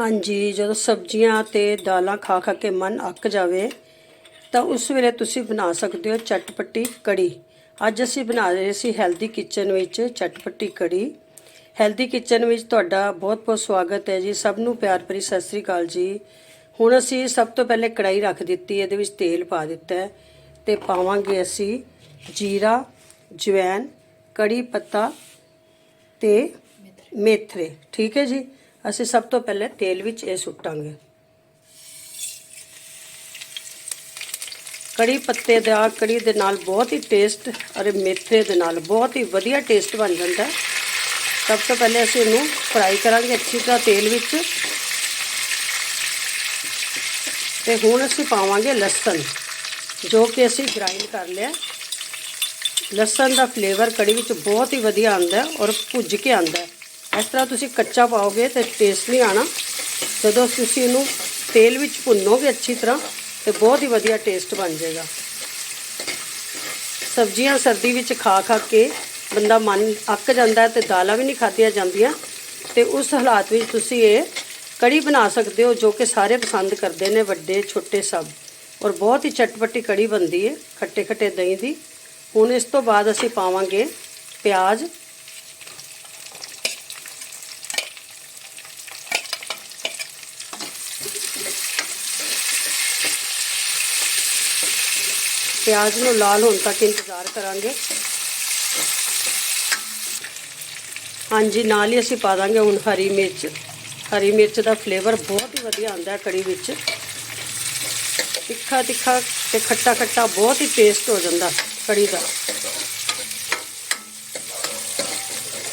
ਹਾਂਜੀ, ਜਦੋਂ ਸਬਜ਼ੀਆਂ ਤੇ ਦਾਲਾਂ ਖਾ ਖਾ ਕੇ ਮਨ ਅੱਕ ਜਾਵੇ, ਤਾਂ ਉਸ ਵੇਲੇ ਤੁਸੀਂ ਬਣਾ ਸਕਦੇ ਹੋ ਚਟਪਟੀ ਕੜੀ। ਅੱਜ ਅਸੀਂ ਬਣਾ ਰਹੇ ਸੀ ਹੈਲਦੀ ਕਿਚਨ ਵਿੱਚ ਚਟਪਟੀ ਕੜੀ। ਹੈਲਦੀ ਕਿਚਨ ਵਿੱਚ ਤੁਹਾਡਾ ਬਹੁਤ-ਬਹੁਤ ਸਵਾਗਤ ਹੈ ਜੀ। ਸਭ ਨੂੰ ਪਿਆਰ ਭਰੀ ਸਤਿ ਸ੍ਰੀ ਅਕਾਲ ਜੀ। ਹੁਣ ਅਸੀਂ ਸਭ ਤੋਂ ਪਹਿਲੇ ਕੜਾਈ ਰੱਖ ਦਿੱਤੀ, ਇਹਦੇ ਵਿੱਚ ਤੇਲ ਪਾ ਦਿੱਤਾ ਹੈ ਤੇ ਪਾਵਾਂਗੇ ਅਸੀਂ ਜੀਰਾ ਜਵੈਨ ਕੜੀ ਪੱਤਾ ਤੇ ਮੇਥਰੇ ਠੀਕ ਹੈ ਜੀ? ਅਸੀਂ ਸਭ ਤੋਂ ਪਹਿਲੇ ਤੇਲ ਵਿੱਚ ਇਹ ਸੁੱਟਾਂਗੇ। ਕੜੀ ਪੱਤੇ ਦਾ, ਕੜੀ ਦੇ ਨਾਲ ਬਹੁਤ ਹੀ ਟੇਸਟ ਔਰ ਮੇਥੇ ਦੇ ਨਾਲ ਬਹੁਤ ਹੀ ਵਧੀਆ ਟੇਸਟ ਬਣ ਜਾਂਦਾ। ਸਭ ਤੋਂ ਪਹਿਲੇ ਅਸੀਂ ਇਹਨੂੰ ਫਰਾਈ ਕਰਾਂਗੇ ਅੱਛੀ ਤਰ੍ਹਾਂ ਤੇਲ ਵਿੱਚ। ਤੇ ਹੁਣ ਅਸੀਂ ਪਾਵਾਂਗੇ ਲਸਣ, ਜੋ ਕਿ ਅਸੀਂ ਗ੍ਰਾਈਂਡ ਕਰ ਲਿਆ। ਲਸਣ ਦਾ ਫਲੇਵਰ ਕੜੀ ਵਿੱਚ ਬਹੁਤ ਹੀ ਵਧੀਆ ਆਉਂਦਾ ਔਰ ਭੁੱਜ ਕੇ ਆਉਂਦਾ। ਇਸ ਤਰ੍ਹਾਂ ਤੁਸੀਂ ਕੱਚਾ ਪਾਓਗੇ ਤੇ ਟੇਸਟ ਨਹੀਂ ਆਣਾ। ਜਦੋਂ ਤੁਸੀਂ ਇਹਨੂੰ ਤੇਲ ਵਿੱਚ ਭੁੰਨੋਗੇ ਅੱਛੀ ਤਰ੍ਹਾਂ, ਤੇ ਬਹੁਤ ਹੀ ਵਧੀਆ ਟੇਸਟ ਬਣ ਜਾਏਗਾ। ਸਬਜ਼ੀਆਂ ਸਰਦੀ ਵਿੱਚ ਖਾ ਖਾ ਕੇ ਬੰਦਾ ਮਨ ਅੱਕ ਜਾਂਦਾ ਹੈ ਤੇ ਦਾਲਾਂ ਵੀ ਨਹੀਂ ਖਾਧੀਆਂ ਜਾਂਦੀਆਂ। ਤੇ ਉਸ ਹਾਲਾਤ ਵਿੱਚ ਤੁਸੀਂ ਇਹ ਕੜੀ ਬਣਾ ਸਕਦੇ ਹੋ ਜੋ ਕਿ ਸਾਰੇ ਪਸੰਦ ਕਰਦੇ ਨੇ, ਵੱਡੇ, ਛੋਟੇ ਸਭ। ਔਰ ਬਹੁਤ ਹੀ ਚਟਪਟੀ ਕੜੀ ਬਣਦੀ ਹੈ ਖੱਟੇ ਖੱਟੇ ਦਹੀਂ ਦੀ। ਹੁਣ ਇਸ ਤੋਂ ਬਾਅਦ ਅਸੀਂ ਪਾਵਾਂਗੇ ਪਿਆਜ਼। ਪਿਆਜ਼ ਨੂੰ ਲਾਲ ਹੋਣ ਤੱਕ ਇੰਤਜ਼ਾਰ ਕਰਾਂਗੇ। ਹਾਂਜੀ, ਨਾਲ ਹੀ ਅਸੀਂ ਪਾ ਦਾਂਗੇ ਹੁਣ ਹਰੀ ਮਿਰਚ। ਹਰੀ ਮਿਰਚ ਦਾ ਫਲੇਵਰ ਬਹੁਤ ਹੀ ਵਧੀਆ ਆਉਂਦਾ ਹੈ ਕੜੀ ਵਿੱਚ। ਤਿੱਖਾ ਤਿੱਖਾ ਤੇ ਖੱਟਾ ਖੱਟਾ ਬਹੁਤ ਹੀ ਟੇਸਟ ਹੋ ਜਾਂਦਾ ਕੜੀ ਦਾ।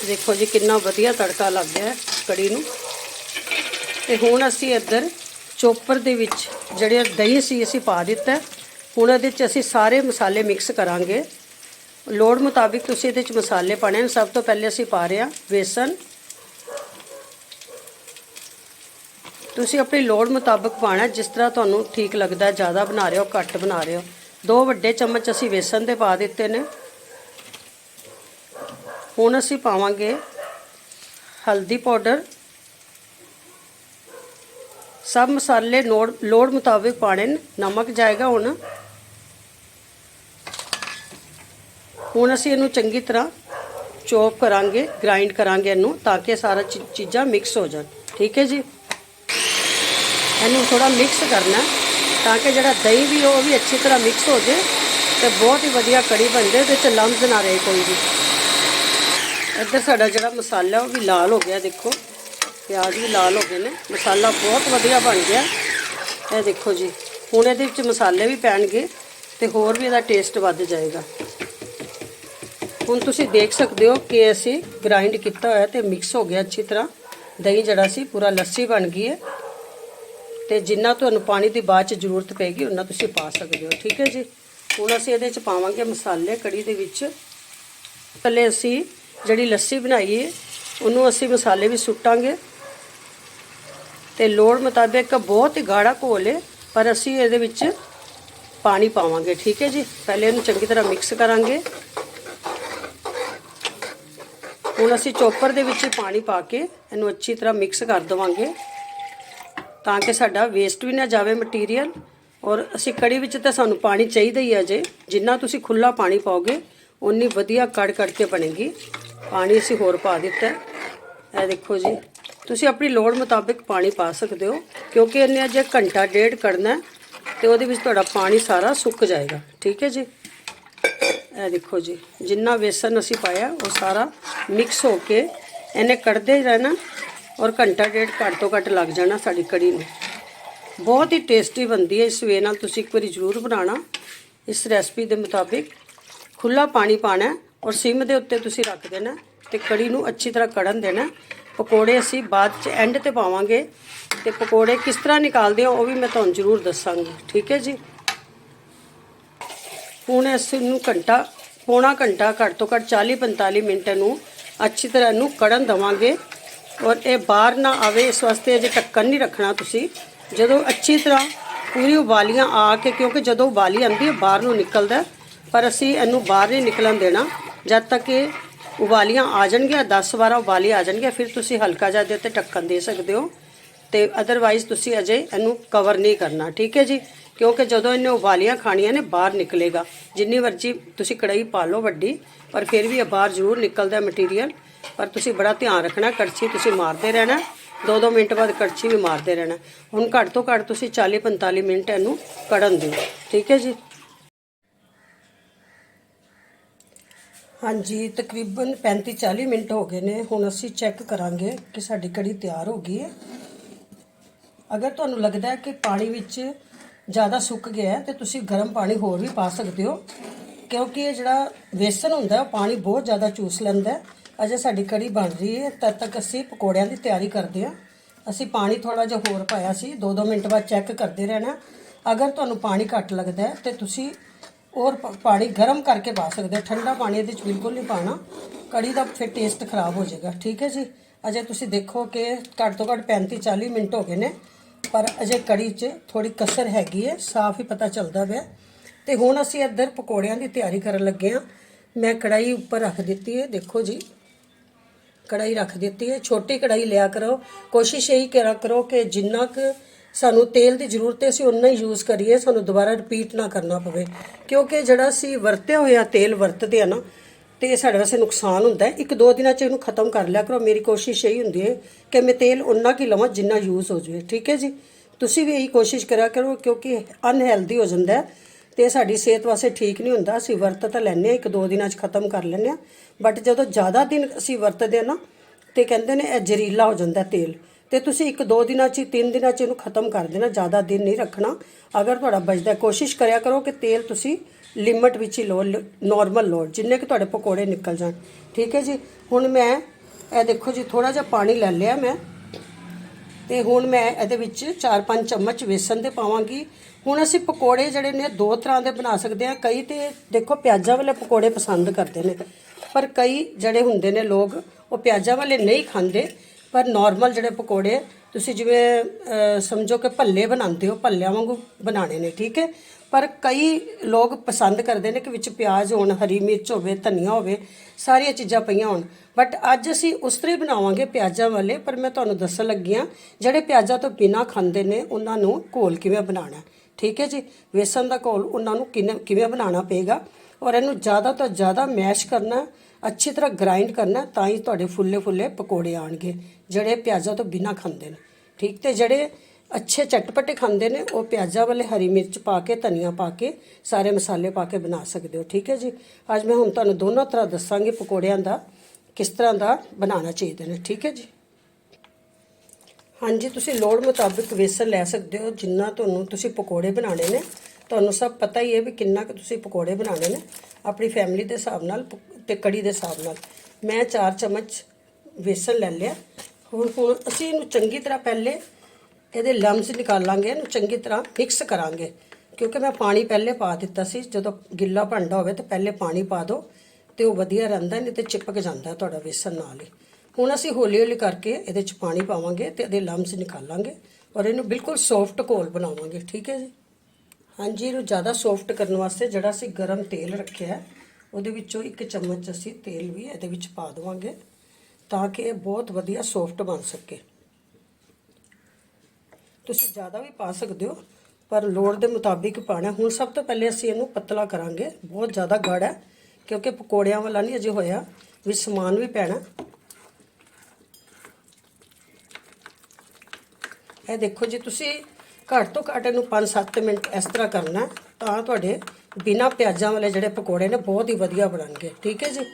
ਦੇਖੋ ਜੀ, ਕਿੰਨਾ ਵਧੀਆ ਤੜਕਾ ਲੱਗ ਗਿਆ ਕੜੀ ਨੂੰ। ਤੇ ਹੁਣ ਅਸੀਂ ਇੱਧਰ ਚੋਪਰ ਦੇ ਵਿੱਚ ਜਿਹੜੇ ਦਹੀਂ ਸੀ, ਅਸੀਂ ਪਾ ਦਿੱਤਾ ਹੁਣ ਇਹਦੇ ਵਿੱਚ ਅਸੀਂ ਸਾਰੇ ਮਸਾਲੇ ਮਿਕਸ ਕਰਾਂਗੇ। ਲੋੜ ਮੁਤਾਬਿਕ ਤੁਸੀਂ ਇਹਦੇ ਵਿੱਚ ਮਸਾਲੇ ਪਾਣੇ ਨੇ। ਸਭ ਤੋਂ ਪਹਿਲੇ ਅਸੀਂ ਪਾ ਰਹੇ ਹਾਂ ਬੇਸਨ। ਤੁਸੀਂ ਆਪਣੀ ਲੋੜ ਮੁਤਾਬਕ ਪਾਣਾ ਜਿਸ ਤਰ੍ਹਾਂ ਤੁਹਾਨੂੰ ਠੀਕ ਲੱਗਦਾ, ਜ਼ਿਆਦਾ ਬਣਾ ਰਹੇ ਹੋ, ਘੱਟ ਬਣਾ ਰਹੇ ਹੋ। ਦੋ ਵੱਡੇ ਚਮਚ ਅਸੀਂ ਵੇਸਣ ਦੇ ਪਾ ਦਿੱਤੇ ਨੇ। ਹੁਣ ਅਸੀਂ ਪਾਵਾਂਗੇ ਹਲਦੀ ਪਾਊਡਰ। ਸਭ ਮਸਾਲੇ ਲੋੜ ਲੋੜ ਮੁਤਾਬਿਕ ਪਾਣੇ ਨੇ। ਨਮਕ ਜਾਏਗਾ ਹੁਣ। ਹੁਣ ਅਸੀਂ ਇਹਨੂੰ ਚੰਗੀ ਤਰ੍ਹਾਂ ਚੋਪ ਕਰਾਂਗੇ ਗ੍ਰਾਈਂਡ ਕਰਾਂਗੇ ਇਹਨੂੰ ਤਾਂ ਕਿ ਸਾਰਾ ਚੀ- ਚੀਜ਼ਾਂ ਮਿਕਸ ਹੋ ਜਾਣ। ਠੀਕ ਹੈ ਜੀ? ਇਹਨੂੰ ਥੋੜਾ ਮਿਕਸ ਕਰਨਾ ਤਾਂ ਕਿ ਜਿਹੜਾ ਦਹੀਂ ਵੀ ਉਹ ਵੀ ਅੱਛੀ ਤਰ੍ਹਾਂ ਮਿਕਸ ਹੋ ਜਾਏ ਤੇ ਬਹੁਤ ਹੀ ਵਧੀਆ ਕੜੀ ਬਣ ਜਾਏ ਚ ਲੰਮਸ ਨਾ ਰਹੇ ਕੋਈ ਵੀ। ਇੱਧਰ ਸਾਡਾ ਜਿਹੜਾ ਮਸਾਲਾ ਉਹ ਵੀ ਲਾਲ ਹੋ ਗਿਆ, ਦੇਖੋ। ਪਿਆਜ਼ ਵੀ ਲਾਲ ਹੋ ਗਏ ਨੇ। ਮਸਾਲਾ ਬਹੁਤ ਵਧੀਆ ਬਣ ਗਿਆ। ਇਹ ਦੇਖੋ ਜੀ। ਹੁਣ ਇਹਦੇ ਵਿੱਚ ਮਸਾਲੇ ਵੀ ਪੈਣਗੇ ਤੇ ਹੋਰ ਵੀ ਇਹਦਾ ਟੇਸਟ ਵੱਧ ਜਾਏਗਾ। ਹੁਣ ਤੁਸੀਂ ਦੇਖ ਸਕਦੇ ਹੋ ਕਿ ਅਸੀਂ ਗ੍ਰਾਈਂਡ ਕੀਤਾ ਹੋਇਆ ਤੇ ਮਿਕਸ ਹੋ ਗਿਆ ਅੱਛੀ ਤਰ੍ਹਾਂ। ਦਹੀਂ ਜਿਹੜਾ ਸੀ, ਪੂਰਾ ਲੱਸੀ ਬਣ ਗਈ ਹੈ। ਤੇ ਜਿੰਨਾ ਤੁਹਾਨੂੰ ਪਾਣੀ ਦੀ ਬਾਅਦ ਚ ਜ਼ਰੂਰਤ ਪੈਗੀ ਉਹਨਾਂ ਤੁਸੀਂ ਪਾ ਸਕਦੇ ਹੋ, ਠੀਕ ਹੈ ਜੀ? ਹੁਣ ਅਸੀਂ ਇਹਦੇ ਚ ਪਾਵਾਂਗੇ ਮਸਾਲੇ ਕੜੀ ਦੇ ਵਿੱਚ। ਪਹਿਲੇ ਅਸੀਂ ਜਿਹੜੀ ਲੱਸੀ ਬਣਾਈ ਹੈ, ਉਹਨੂੰ ਅਸੀਂ ਮਸਾਲੇ ਵੀ ਸੁੱਟਾਂਗੇ। ਤੇ ਲੋੜ ਮੁਤਾਬਿਕ ਬਹੁਤ ਹੀ ਗਾੜਾ ਘੋਲ ਹੈ, ਪਰ ਅਸੀਂ ਇਹਦੇ ਵਿੱਚ ਪਾਣੀ ਪਾਵਾਂਗੇ, ਠੀਕ ਹੈ ਜੀ? ਪਹਿਲੇ ਇਹਨੂੰ ਚੰਗੀ ਤਰ੍ਹਾਂ ਮਿਕਸ ਕਰਾਂਗੇ। ਹੁਣ ਅਸੀਂ ਚੋਪਰ ਦੇ ਵਿੱਚ ਪਾਣੀ ਪਾ ਕੇ ਇਹਨੂੰ ਅੱਛੀ ਤਰ੍ਹਾਂ ਮਿਕਸ ਕਰ ਦਵਾਂਗੇ ਤਾਂ ਕਿ ਸਾਡਾ ਵੇਸਟ ਵੀ ਨਾ ਜਾਵੇ ਮਟੀਰੀਅਲ ਔਰ ਅਸੀਂ ਕੜੀ ਵਿੱਚ ਤਾਂ ਸਾਨੂੰ ਪਾਣੀ ਚਾਹੀਦਾ ਹੀ ਆ ਜੇ। ਜਿੰਨਾ ਤੁਸੀਂ ਖੁੱਲਾ ਪਾਣੀ ਪਾਓਗੇ ਉਨੀ ਵਧੀਆ ਕੜ ਕੜ ਕੇ ਬਣੇਗੀ। ਪਾਣੀ ਅਸੀਂ ਹੋਰ ਪਾ ਦਿੱਤਾ। ਇਹ ਦੇਖੋ ਜੀ, ਤੁਸੀਂ ਆਪਣੀ ਲੋੜ ਮੁਤਾਬਿਕ ਪਾਣੀ ਪਾ ਸਕਦੇ ਹੋ, ਕਿਉਂਕਿ ਇਹਨੇ ਅਜੇ ਘੰਟਾ ਡੇਢ ਕੱਢਣਾ ਹੈ ਤੇ ਉਹਦੇ ਵਿੱਚ ਤੁਹਾਡਾ ਪਾਣੀ ਸਾਰਾ ਸੁੱਕ ਜਾਏਗਾ। ਠੀਕ ਹੈ ਜੀ? ਇਹ ਦੇਖੋ ਜੀ, ਜਿੰਨਾ ਵੇਸਣ ਅਸੀਂ ਪਾਇਆ, ਉਹ ਸਾਰਾ ਮਿਕਸ ਹੋ ਕੇ ਇਹਨੇ ਕੱਢਦੇ ਰਹਿਣਾ ਔਰ ਘੰਟਾ ਡੇਢ ਘੱਟ ਤੋਂ ਘੱਟ ਲੱਗ ਜਾਣਾ ਸਾਡੀ ਕੜੀ ਨੂੰ। ਬਹੁਤ ਹੀ ਟੇਸਟੀ ਬਣਦੀ ਹੈ, ਇਸ ਵੇ ਨਾਲ ਤੁਸੀਂ ਇੱਕ ਵਾਰੀ ਜ਼ਰੂਰ ਬਣਾਉਣਾ। ਇਸ ਰੈਸਪੀ ਦੇ ਮੁਤਾਬਿਕ ਖੁੱਲਾ ਪਾਣੀ ਪਾਣਾ ਔਰ ਸਿਮ ਦੇ ਉੱਤੇ ਤੁਸੀਂ ਰੱਖ ਦੇਣਾ ਤੇ ਕੜੀ ਨੂੰ ਅੱਛੀ ਤਰ੍ਹਾਂ ਕੜਨ ਦੇਣਾ ਪਕੌੜੇ ਅਸੀਂ ਬਾਅਦ ਚ ਐਂਡ ਤੇ ਪਾਵਾਂਗੇ ਤੇ ਪਕੌੜੇ ਕਿਸ ਤਰ੍ਹਾਂ ਨਿਕਾਲਦੇ ਹੋ ਉਹ ਵੀ ਮੈਂ ਤੁਹਾਨੂੰ ਜ਼ਰੂਰ ਦੱਸਾਂਗੀ, ਠੀਕ ਹੈ ਜੀ? ਹੁਣ ਇਸ ਨੂੰ ਘੰਟਾ, ਪੌਣਾ ਘੰਟਾ ਘੱਟ ਤੋਂ ਘੱਟ 40-45 ਮਿੰਟ ਨੂੰ ਅੱਛੀ ਤਰ੍ਹਾਂ ਇਹਨੂੰ ਕੜਨ ਦਵਾਂਗੇ। ਔਰ ਇਹ ਬਾਹਰ ਨਾ ਆਵੇ, ਇਸ ਵਾਸਤੇ ਅਜੇ ਢੱਕਣ ਨਹੀਂ ਰੱਖਣਾ ਤੁਸੀਂ। ਜਦੋਂ ਅੱਛੀ ਤਰ੍ਹਾਂ ਪੂਰੀ ਉਬਾਲੀਆਂ ਆ ਕੇ, ਕਿਉਂਕਿ ਜਦੋਂ ਉਬਾਲੀ ਆਉਂਦੀ ਹੈ, ਬਾਹਰ ਨੂੰ ਨਿਕਲਦਾ ਪਰ ਅਸੀਂ ਇਹਨੂੰ ਬਾਹਰ ਨਹੀਂ ਨਿਕਲਣ ਦੇਣਾ। ਜਦ ਤੱਕ ਇਹ ਉਬਾਲੀਆਂ ਆ ਜਾਣਗੀਆਂ 10 12 ਉਬਾਲੀ ਆ ਜਾਣਗੀਆਂ, ਫਿਰ ਤੁਸੀਂ ਹਲਕਾ ਜਿਹਾ ਦੇ ਉੱਤੇ ਢੱਕਣ ਦੇ ਸਕਦੇ ਹੋ। ਤੇ ਅਦਰਵਾਈਜ਼ ਤੁਸੀਂ ਅਜੇ ਇਹਨੂੰ ਕਵਰ ਨਹੀਂ ਕਰਨਾ। ਠੀਕ ਹੈ ਜੀ? ਕਿਉਂਕਿ ਜਦੋਂ ਇਹਨੇ ਉਬਾਲੀਆਂ ਖਾਣੀਆਂ ਨੇ, ਬਾਹਰ ਨਿਕਲੇਗਾ। ਜਿੰਨੀ ਮਰਜ਼ੀ ਤੁਸੀਂ ਕੜਾਈ ਪਾ ਲਓ ਵੱਡੀ, ਪਰ ਫਿਰ ਵੀ ਇਹ ਬਾਹਰ ਜ਼ਰੂਰ ਨਿਕਲਦਾ ਮਟੀਰੀਅਲ ਪਰ ਤੁਸੀਂ ਬੜਾ ਧਿਆਨ ਰੱਖਣਾ, ਕੜਛੀ ਤੁਸੀਂ ਮਾਰਦੇ ਰਹਿਣਾ। ਦੋ ਦੋ ਮਿੰਟ ਬਾਅਦ ਕੜਛੀ ਵੀ ਮਾਰਦੇ ਰਹਿਣਾ। ਹੁਣ ਘੱਟ ਤੋਂ ਘੱਟ ਤੁਸੀਂ 40 45 ਮਿੰਟ ਇਹਨੂੰ ਕੜਨ ਦਿਓ। ਠੀਕ ਹੈ ਜੀ? ਹਾਂਜੀ, ਤਕਰੀਬਨ 35 40 ਮਿੰਟ ਹੋ ਗਏ ਨੇ। ਹੁਣ ਅਸੀਂ ਚੈੱਕ ਕਰਾਂਗੇ ਕਿ ਸਾਡੀ ਕੜੀ ਤਿਆਰ ਹੋ ਗਈ ਹੈ। ਅਗਰ ਤੁਹਾਨੂੰ ਲੱਗਦਾ ਹੈ ਕਿ ਪਾਣੀ ਵਿੱਚ ਜ਼ਿਆਦਾ ਸੁੱਕ ਗਿਆ ਹੈ ਤੇ ਤੁਸੀਂ ਗਰਮ ਪਾਣੀ ਹੋਰ ਵੀ ਪਾ ਸਕਦੇ ਹੋ, ਕਿਉਂਕਿ ਇਹ ਜਿਹੜਾ ਵੇਸਣ ਹੁੰਦਾ ਉਹ ਪਾਣੀ ਬਹੁਤ ਜ਼ਿਆਦਾ ਚੂਸ ਲੈਂਦਾ ਅਜੇ ਸਾਡੀ ਕੜੀ ਬਣ ਰਹੀ ਹੈ, ਤਦ ਤੱਕ ਅਸੀਂ ਪਕੌੜਿਆਂ ਦੀ ਤਿਆਰੀ ਕਰਦੇ ਹਾਂ। ਅਸੀਂ ਪਾਣੀ ਥੋੜਾ ਜਿਹਾ ਹੋਰ ਪਾਇਆ ਸੀ 2-2 ਮਿੰਟ ਬਾਅਦ ਚੈੱਕ ਕਰਦੇ ਰਹਿਣਾ। ਅਗਰ ਤੁਹਾਨੂੰ ਪਾਣੀ ਘੱਟ ਲੱਗਦਾ ਹੈ ਤੇ ਤੁਸੀਂ ਔਰ ਪ- ਪਾਣੀ ਗਰਮ ਕਰਕੇ ਪਾ ਸਕਦੇ ਠੰਡਾ ਪਾਣੀ ਇਹਦੇ ਵਿੱਚ ਬਿਲਕੁਲ ਨਹੀਂ ਪਾਣਾ ਕੜੀ ਦਾ ਫਿਰ ਟੇਸਟ ਖਰਾਬ ਹੋ ਜਾਏਗਾ। ਠੀਕ ਹੈ ਜੀ? ਅਜੇ ਤੁਸੀਂ ਦੇਖੋ ਕਿ ਘੱਟ ਤੋਂ ਘੱਟ 35 40 ਮਿੰਟ ਹੋ ਗਏ ਨੇ। ਪਰ ਅਜੇ ਕੜੀ 'ਚ ਥੋੜੀ ਕਸਰ ਹੈਗੀ ਹੈ, ਸਾਫ਼ ਹੀ ਪਤਾ ਚੱਲਦਾ ਪਿਆ। ਤੇ ਹੁਣ ਅਸੀਂ ਇੱਧਰ ਪਕੌੜਿਆਂ ਦੀ ਤਿਆਰੀ ਕਰਨ ਲੱਗੇ ਹਾਂ। ਮੈਂ ਕੜਾਈ ਉੱਪਰ ਰੱਖ ਦਿੱਤੀ ਹੈ, ਦੇਖੋ ਜੀ। ਕੜਾਈ ਰੱਖ ਦਿੱਤੀ ਹੈ, ਛੋਟੀ ਕੜਾਈ ਲਿਆ ਕਰੋ। ਕੋਸ਼ਿਸ਼ ਇਹੀ ਕਰਿਆ ਕਰੋ ਕਿ ਜਿੰਨਾ ਕੁ ਸਾਨੂੰ ਤੇਲ ਦੀ ਜ਼ਰੂਰਤ ਹੈ, ਅਸੀਂ ਉਨਾ ਹੀ ਯੂਜ਼ ਕਰੀਏ, ਸਾਨੂੰ ਦੁਬਾਰਾ ਰਿਪੀਟ ਨਾ ਕਰਨਾ ਪਵੇ। ਕਿਉਂਕਿ ਜਿਹੜਾ ਅਸੀਂ ਵਰਤਿਆ ਹੋਇਆ ਤੇਲ ਵਰਤਦੇ ਆ ਨਾ ਤੇ ਇਹ ਸਾਡੇ ਵਾਸਤੇ ਨੁਕਸਾਨ ਹੁੰਦਾ ਹੈ। ਇੱਕ ਦੋ ਦਿਨਾਂ ਚ ਇਹਨੂੰ ਖਤਮ ਕਰ ਲਿਆ ਕਰੋ। ਮੇਰੀ ਕੋਸ਼ਿਸ਼ ਇਹੀ ਹੁੰਦੀ ਹੈ ਕਿ ਮੈਂ ਤੇਲ ਉਨਾ ਕੀ ਲਵਾਂ ਜਿੰਨਾ ਯੂਜ਼ ਹੋ ਜਾਵੇ। ਠੀਕ ਹੈ ਜੀ? ਤੁਸੀਂ ਵੀ ਇਹੀ ਕੋਸ਼ਿਸ਼ ਕਰਿਆ ਕਰੋ ਕਿਉਂਕਿ ਅਨਹੈਲਦੀ ਹੋ ਜਾਂਦਾ ਹੈ ਤੇ ਸਾਡੀ ਸਿਹਤ ਵਾਸਤੇ ਠੀਕ ਨਹੀਂ ਹੁੰਦਾ। ਅਸੀਂ ਵਰਤ ਤਾਂ ਲੈਂਦੇ ਹਾਂ ਇੱਕ ਦੋ ਦਿਨਾਂ 'ਚ ਖਤਮ ਕਰ ਲੈਂਦੇ ਹਾਂ। ਬਟ ਜਦੋਂ ਜ਼ਿਆਦਾ ਦਿਨ ਅਸੀਂ ਵਰਤਦੇ ਹਾਂ ਨਾ ਤੇ ਕਹਿੰਦੇ ਨੇ ਇਹ ਜ਼ਹਿਰੀਲਾ ਹੋ ਜਾਂਦਾ ਤੇਲ। ਤੇ ਤੁਸੀਂ ਇੱਕ ਦੋ ਦਿਨਾਂ 'ਚ ਹੀ, ਤਿੰਨ ਦਿਨਾਂ 'ਚ ਇਹਨੂੰ ਖਤਮ ਕਰ ਦੇਣਾ। ਜ਼ਿਆਦਾ ਦਿਨ ਨਹੀਂ ਰੱਖਣਾ। ਅਗਰ ਤੁਹਾਡਾ ਬਚਦਾ ਕੋਸ਼ਿਸ਼ ਕਰਿਆ ਕਰੋ ਕਿ ਤੇਲ ਤੁਸੀਂ ਲਿਮਟ ਵਿੱਚ ਹੀ ਲਓ ਨਾਰਮਲ ਲਓ, ਜਿੰਨੇ ਕਿ ਤੁਹਾਡੇ ਪਕੌੜੇ ਨਿਕਲ ਜਾਣ। ਠੀਕ ਹੈ ਜੀ? ਹੁਣ ਮੈਂ, ਇਹ ਦੇਖੋ ਜੀ ਥੋੜਾ ਜਿਹਾ ਪਾਣੀ ਲੈ ਲਿਆ ਮੈਂ। ਤੇ ਹੁਣ ਮੈਂ ਇਹਦੇ ਵਿੱਚ 4-5 ਚਮਚ ਵੇਸਣ ਦੇ ਪਾਵਾਂਗੀ। ਹੁਣ ਅਸੀਂ ਪਕੌੜੇ ਜਿਹੜੇ ਨੇ, ਦੋ ਤਰ੍ਹਾਂ ਦੇ ਬਣਾ ਸਕਦੇ ਹਾਂ। ਕਈ ਤੇ ਦੇਖੋ, ਪਿਆਜ਼ਾਂ ਵਾਲੇ ਪਕੌੜੇ ਪਸੰਦ ਕਰਦੇ ਨੇ। ਪਰ ਕਈ ਜਿਹੜੇ ਹੁੰਦੇ ਨੇ ਲੋਕ, ਉਹ ਪਿਆਜ਼ਾਂ ਵਾਲੇ ਨਹੀਂ ਖਾਂਦੇ। ਪਰ ਨਾਰਮਲ ਜਿਹੜੇ ਪਕੌੜੇ, ਤੁਸੀਂ ਜਿਵੇਂ ਸਮਝੋ ਕਿ ਭੱਲੇ ਬਣਾਉਂਦੇ ਹੋ, ਭੱਲਿਆਂ ਵਾਂਗੂ ਬਣਾਣੇ ਨੇ, ਠੀਕ ਹੈ? ਪਰ ਕਈ ਲੋਕ ਪਸੰਦ ਕਰਦੇ ਨੇ ਕਿ ਵਿੱਚ ਪਿਆਜ਼ ਹੋਣ, ਹਰੀ ਮਿਰਚ ਹੋਵੇ, ਧਨੀਆ ਹੋਵੇ, ਸਾਰੀਆਂ ਚੀਜ਼ਾਂ ਪਈਆਂ ਹੋਣ। ਬਟ ਅੱਜ ਅਸੀਂ ਉਸ ਤਰ੍ਹਾਂ ਹੀ ਬਣਾਵਾਂਗੇ ਪਿਆਜ਼ਾਂ ਵਾਲੇ, ਪਰ ਮੈਂ ਤੁਹਾਨੂੰ ਦੱਸਣ ਲੱਗੀ ਹਾਂ, ਜਿਹੜੇ ਪਿਆਜ਼ਾਂ ਤੋਂ ਬਿਨਾ ਖਾਂਦੇ ਨੇ, ਉਹਨਾਂ ਨੂੰ ਘੋਲ ਕਿਵੇਂ ਬਣਾਉਣਾ ਠੀਕ ਹੈ ਜੀ? ਵੇਸਣ ਦਾ ਘੋਲ, ਉਹਨਾਂ ਨੂੰ ਕਿਵੇਂ ਕਿਵੇਂ ਬਣਾਉਣਾ ਪਏਗਾ? ਔਰ ਇਹਨੂੰ ਜ਼ਿਆਦਾ ਤੋਂ ਜ਼ਿਆਦਾ ਮੈਸ਼ ਕਰਨਾ, ਅੱਛੀ ਤਰ੍ਹਾਂ ਗ੍ਰਾਈਂਡ ਕਰਨਾ, ਤਾਂ ਹੀ ਤੁਹਾਡੇ ਫੁੱਲੇ ਫੁੱਲੇ ਪਕੌੜੇ ਆਣਗੇ ਜਿਹੜੇ ਪਿਆਜ਼ਾਂ ਤੋਂ ਬਿਨਾ ਖਾਂਦੇ ਨੇ। ਠੀਕ ਤੇ ਜਿਹੜੇ ਅੱਛੇ ਚਟਪਟੇ ਖਾਂਦੇ ਨੇ, ਉਹ ਪਿਆਜ਼ਾ ਵਾਲੇ ਹਰੀ ਮਿਰਚ ਪਾ ਕੇ, ਧਨੀਆ ਪਾ ਕੇ, ਸਾਰੇ ਮਸਾਲੇ ਪਾ ਕੇ ਬਣਾ ਸਕਦੇ ਹੋ, ਠੀਕ ਹੈ ਜੀ? ਅੱਜ ਮੈਂ ਹੁਣ ਤੁਹਾਨੂੰ ਦੋਨੋਂ ਤਰ੍ਹਾਂ ਦੱਸਾਂਗੀ ਪਕੌੜਿਆਂ ਦਾ, ਕਿਸ ਤਰ੍ਹਾਂ ਦਾ ਬਣਾਉਣਾ ਚਾਹੀਦਾ ਨੇ, ਠੀਕ ਹੈ ਜੀ? ਹਾਂਜੀ, ਤੁਸੀਂ ਲੋੜ ਮੁਤਾਬਿਕ ਵੇਸਣ ਲੈ ਸਕਦੇ ਹੋ, ਜਿੰਨਾ ਤੁਹਾਨੂੰ ਤੁਸੀਂ ਪਕੌੜੇ ਬਣਾਉਣੇ ਨੇ, ਤੁਹਾਨੂੰ ਸਭ ਪਤਾ ਹੀ ਹੈ ਵੀ ਕਿੰਨਾ ਕੁ ਤੁਸੀਂ ਪਕੌੜੇ ਬਣਾਉਣੇ ਨੇ, ਆਪਣੀ ਫੈਮਿਲੀ ਦੇ ਹਿਸਾਬ ਨਾਲ ਪ- ਤੇ ਕੜੀ ਦੇ ਹਿਸਾਬ ਨਾਲ। ਮੈਂ 4 ਚਮਚ ਵੇਸਣ ਲੈ ਲਿਆ, ਹੁਣ ਹੁਣ ਅਸੀਂ ਇਹਨੂੰ ਚੰਗੀ ਤਰ੍ਹਾਂ ਪਹਿਲੇ ਇਹਦੇ ਲਮਸ ਨਿਕਾਲਾਂਗੇ ਇਹਨੂੰ ਚੰਗੀ ਤਰ੍ਹਾਂ ਮਿਕਸ ਕਰਾਂਗੇ। ਕਿਉਂਕਿ ਮੈਂ ਪਾਣੀ ਪਹਿਲੇ ਪਾ ਦਿੱਤਾ ਸੀ ਜਦੋਂ ਗਿੱਲਾ ਭਾਂਡਾ ਹੋਵੇ ਤਾਂ ਪਹਿਲੇ ਪਾਣੀ ਪਾ ਦਿਓ ਤੇ ਉਹ ਵਧੀਆ ਰਹਿੰਦਾ ਨਹੀਂ ਤੇ ਚਿਪਕ ਜਾਂਦਾ ਤੁਹਾਡਾ ਵੇਸਣ ਨਾਲ ਹੀ। ਹੁਣ ਅਸੀਂ ਹੌਲੀ ਹੌਲੀ ਕਰਕੇ ਇਹਦੇ ਚ ਪਾਣੀ ਪਾਵਾਂਗੇ ਤੇ ਇਹਦੇ ਲਮਸ ਨਿਕਾਲਾਂਗੇ ਔਰ ਇਹਨੂੰ ਬਿਲਕੁਲ ਸੌਫਟ ਘੋਲ ਬਣਾਵਾਂਗੇ ਠੀਕ ਹੈ ਜੀ? ਹਾਂਜੀ ਇਹਨੂੰ ਜ਼ਿਆਦਾ ਸੌਫਟ ਕਰਨ ਵਾਸਤੇ ਜਿਹੜਾ ਅਸੀਂ ਗਰਮ ਤੇਲ ਰੱਖਿਆ ਹੈ, ਉਹਦੇ ਵਿੱਚੋਂ ਇੱਕ ਚਮਚ ਅਸੀਂ ਤੇਲ ਵੀ ਇਹਦੇ ਵਿੱਚ ਪਾ ਦੇਵਾਂਗੇ ਤਾਂ ਕਿ ਇਹ ਬਹੁਤ ਵਧੀਆ ਸੌਫਟ ਬਣ ਸਕੇ। ਤੁਸੀਂ ਜ਼ਿਆਦਾ ਵੀ ਪਾ ਸਕਦੇ ਹੋ ਪਰ ਲੋੜ ਦੇ ਮੁਤਾਬਿਕ ਪਾਣਾ ਹੁਣ ਸਭ ਤੋਂ ਪਹਿਲੇ ਅਸੀਂ ਇਹਨੂੰ ਪਤਲਾ ਕਰਾਂਗੇ। ਬਹੁਤ ਜ਼ਿਆਦਾ ਗਾੜਾ ਹੈ, ਕਿਉਂਕਿ ਪਕੌੜਿਆਂ ਵਾਲਾ ਨਹੀਂ ਅਜੇ ਹੋਇਆ। ਵਿੱਚ ਸਮਾਨ ਵੀ ਪੈਣਾ। ਇਹ ਦੇਖੋ ਜੀ ਤੁਸੀਂ ਘੱਟ ਤੋਂ ਘੱਟ ਇਹਨੂੰ 5-7 ਮਿੰਟ ਇਸ ਤਰ੍ਹਾਂ ਕਰਨਾ ਤਾਂ ਤੁਹਾਡੇ ਬਿਨਾ ਪਿਆਜ਼ਾਂ ਵਾਲੇ ਜਿਹੜੇ ਪਕੌੜੇ ਨੇ ਬਹੁਤ ਹੀ ਵਧੀਆ ਬਣਨਗੇ। ਠੀਕ ਹੈ ਜੀ?